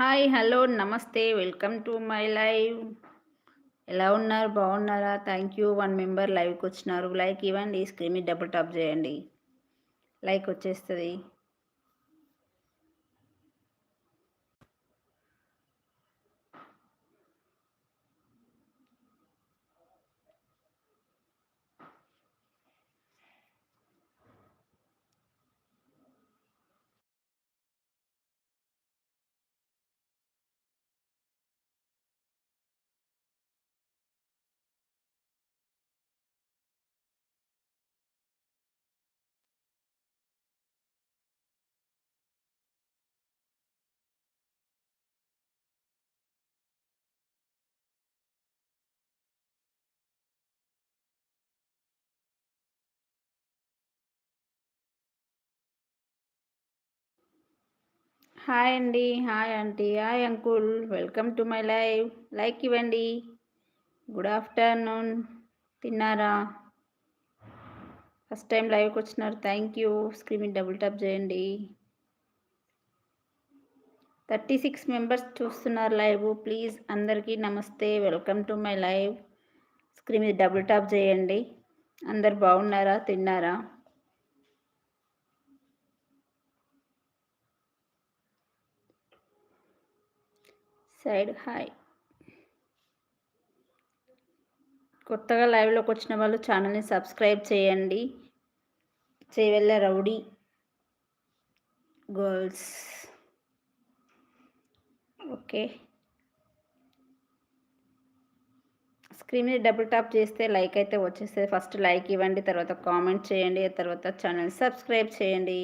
Hi hello నమస్తే welcome to my live. ఎలా ఉన్నారు? బాగున్నారా? Thank you. వన్ మెంబర్ లైవ్కి వచ్చినారు. లైక్ ఇవ్వండి. స్క్రీన్ మీద డబుల్ టాప్ చేయండి. లైక్ వచ్చేస్తుంది. హాయ్ అండి hi aunty hi uncle welcome to my live. Like ఇవ్వండి. Good afternoon. తిన్నారా? ఫస్ట్ టైం లైవ్కి వచ్చినారు. Thank you. Screen double tap చేయండి. థర్టీ సిక్స్ మెంబర్స్ చూస్తున్నారు లైవ్. ప్లీజ్ అందరికీ నమస్తే. Welcome to my live. Screen మీద డబుల్ టాప్ చేయండి. అందరు బాగున్నారా? తిన్నారా? Side hi. కొత్తగా లైవ్లోకి వచ్చిన వాళ్ళు ఛానల్ని సబ్స్క్రైబ్ చేయండి. చేయవెళ్ళ రౌడీ గర్ల్స్. ఓకే. స్క్రీన్ మీద డబుల్ టాప్ చేస్తే లైక్ అయితే వచ్చేస్తే ఫస్ట్ లైక్ ఇవ్వండి తర్వాత కామెంట్ చేయండి తర్వాత ఛానల్ సబ్స్క్రైబ్ చేయండి.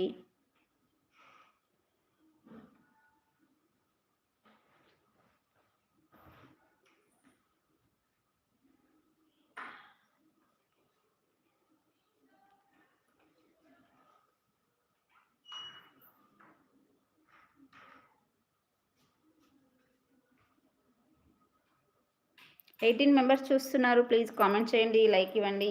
ఎయిటీన్ మెంబర్స్ చూస్తున్నారు. ప్లీజ్ కామెంట్ చేయండి లైక్ ఇవ్వండి.